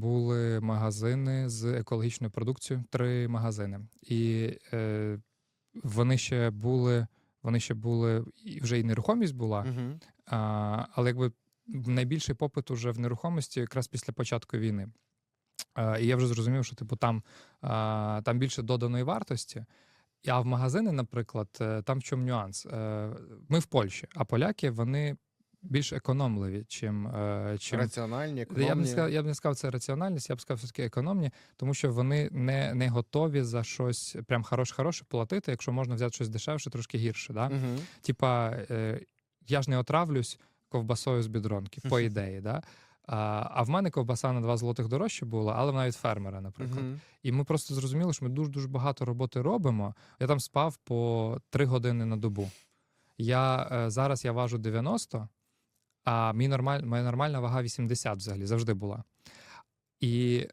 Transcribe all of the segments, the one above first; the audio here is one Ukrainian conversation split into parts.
Були магазини з екологічною продукцією, три магазини. І е, вони ще були, вони ще були, вже і нерухомість була, Угу. а, але якби найбільший попит уже в нерухомості якраз після початку війни. А, і я вже зрозумів, що типу там, а, там більше доданої вартості. А в магазини, наприклад, е, там в чому нюанс? Е, Ми в Польщі, а поляки вони більш економливі, чим, е, чим Раціональні, я б, не сказав, я б не сказав це раціональність, я б сказав все-таки економні, тому що вони не, не готові за щось прям хороше-хороше платити, якщо можна взяти щось дешевше, трошки гірше. Да? Угу. Типа, е, я ж не отравлюсь ковбасою з бідронки, по ідеї. Да? А, а в мене ковбаса на 2 злотих дорожче була, але від фермера, наприклад. Угу. І ми просто зрозуміли, що ми дуже дуже багато роботи робимо. Я там спав по 3 години на добу. Я е, зараз я важу 90, а мій нормаль, моя нормальна вага 80 взагалі завжди була. І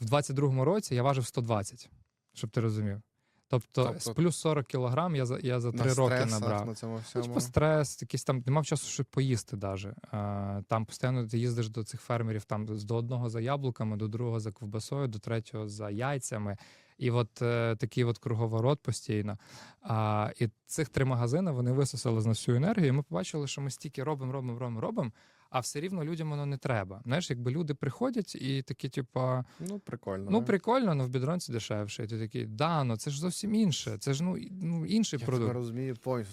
в 22-му році я важив 120, щоб ти розумів. Тобто, Тобто- з плюс 40 кілограм я за, я за 3 на роки набрав. на цьому Ну, всьому. типу, стрес, якийсь там не мав часу щоб поїсти даже. А, там постійно ти їздиш до цих фермерів, там з- до одного за яблуками, до другого за ковбасою, до третього за яйцями. І от е, такий от круговорот постійно. А, і цих три магазини вони висосали з нас всю енергію. І ми побачили, що ми стільки робимо, робимо, робимо, робимо, а все рівно людям воно не треба. Знаєш, якби люди приходять і такі, типу, Ну, прикольно. ну прикольно, ну в бідронці дешевше. І ти такий, да, ну це ж зовсім інше. Це ж ну, ну інший Я продукт. Я розумію повністю.